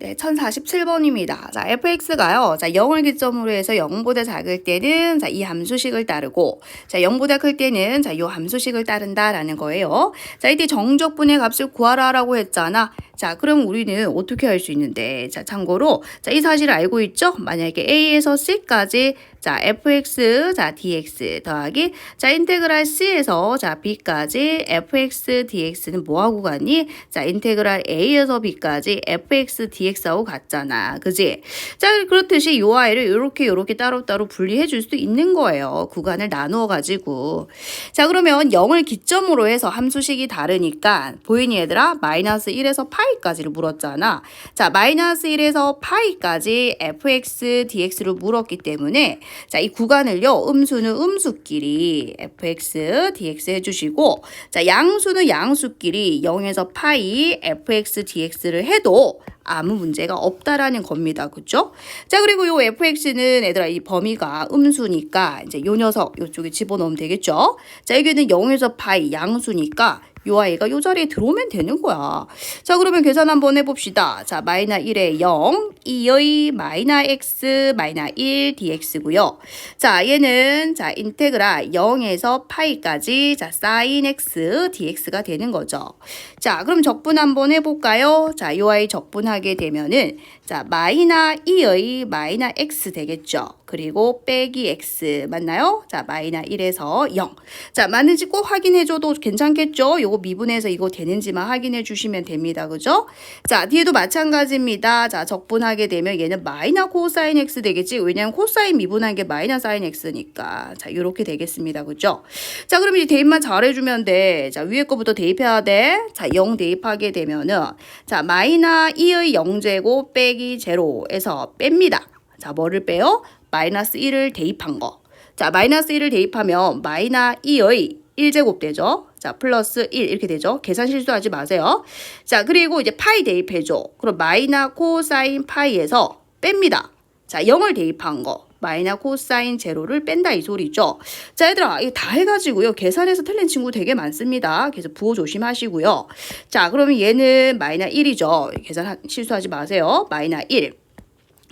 네, 1047번입니다. 자, fx가요. 자, 0을 기점으로 해서 0보다 작을 때는 자, 이 함수식을 따르고 자, 0보다 클 때는 자, 요 함수식을 따른다라는 거예요. 자, 이때 정적분의 값을 구하라라고 했잖아. 자, 그럼 우리는 어떻게 할 수 있는데? 자, 참고로 자, 이 사실을 알고 있죠? 만약에 a에서 c까지 자, fx 자, dx 더하기 자, 인테그랄 c에서 자, b까지 fx dx는 뭐 하고 가니? 자, 인테그랄 a에서 b까지 fx dx하고 같잖아. 그지? 자, 그렇듯이 요 아이를 요렇게 요렇게 따로따로 분리해 줄 수도 있는 거예요. 구간을 나누어 가지고. 자, 그러면 0을 기점으로 해서 함수식이 다르니까 보이니 얘들아? 마이너스 1에서 파이까지를 물었잖아. 자, 마이너스 1에서 파이까지 fx dx를 물었기 때문에 자, 이 구간을요, 음수는 음수끼리 fx, dx 해주시고, 자, 양수는 양수끼리 0에서 파이 fx, dx를 해도 아무 문제가 없다라는 겁니다. 그죠? 자, 그리고 요 fx는 얘들아, 이 범위가 음수니까 이제 요 녀석 요쪽에 집어넣으면 되겠죠? 자, 여기는 0에서 파이 양수니까 요 아이가 요 자리에 들어오면 되는 거야. 자, 그러면 계산 한번 해봅시다. 자, 마이너 1에 0, 2의 마이너 x, 마이너 1 dx고요. 자, 얘는 자, 인테그라 0에서 파이까지 자, 사인 x dx가 되는 거죠. 자, 그럼 적분 한번 해볼까요? 자, 요 아이 적분하게 되면은 자, 마이너 2의 마이너 x 되겠죠. 그리고 빼기 x 맞나요? 자, 마이너 1에서 0. 자, 맞는지 꼭 확인해줘도 괜찮겠죠? 요거 미분해서 이거 되는지만 확인해 주시면 됩니다. 그죠? 자, 뒤에도 마찬가지입니다. 자, 적분하게 되면 얘는 마이너 코사인 x 되겠지? 왜냐면 코사인 미분한 게 마이너 사인 x니까. 자, 요렇게 되겠습니다. 그죠? 자, 그럼 이제 대입만 잘해주면 돼. 자, 위에 거부터 대입해야 돼. 자, 0 대입하게 되면은 자, 마이너 2의 0제곱 빼기 제로에서 뺍니다. 자, 뭐를 빼요? 마이너스 1을 대입한 거. 자, 마이너스 1을 대입하면 마이너 2의 1제곱 되죠. 자, 플러스 1 이렇게 되죠. 계산 실수하지 마세요. 자, 그리고 이제 파이 대입해줘. 그럼 마이너 코사인 파이에서 뺍니다. 자, 0을 대입한 거. 마이너 코사인 제로를 뺀다 이 소리죠. 자, 얘들아, 이거 다 해가지고요. 계산해서 틀린 친구 되게 많습니다. 그래서 부호 조심하시고요. 자, 그러면 얘는 마이너 1이죠. 계산 하- 실수하지 마세요. 마이너 1.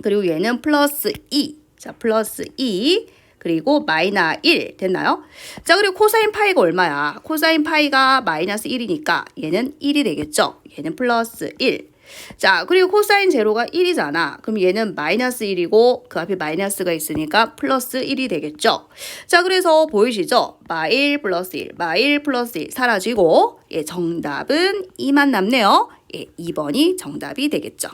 그리고 얘는 플러스 2. 자, 플러스 2. 그리고 마이너 1 됐나요? 자, 그리고 코사인 파이가 얼마야? 코사인 파이가 마이너스 1이니까 얘는 1이 되겠죠? 얘는 플러스 1. 자, 그리고 코사인 제로가 1이잖아. 그럼 얘는 마이너스 1이고 그 앞에 마이너스가 있으니까 플러스 1이 되겠죠? 자, 그래서 보이시죠? 마1 플러스 1, 마1 플러스 1 사라지고 예, 정답은 2만 남네요. 예, 2번이 정답이 되겠죠.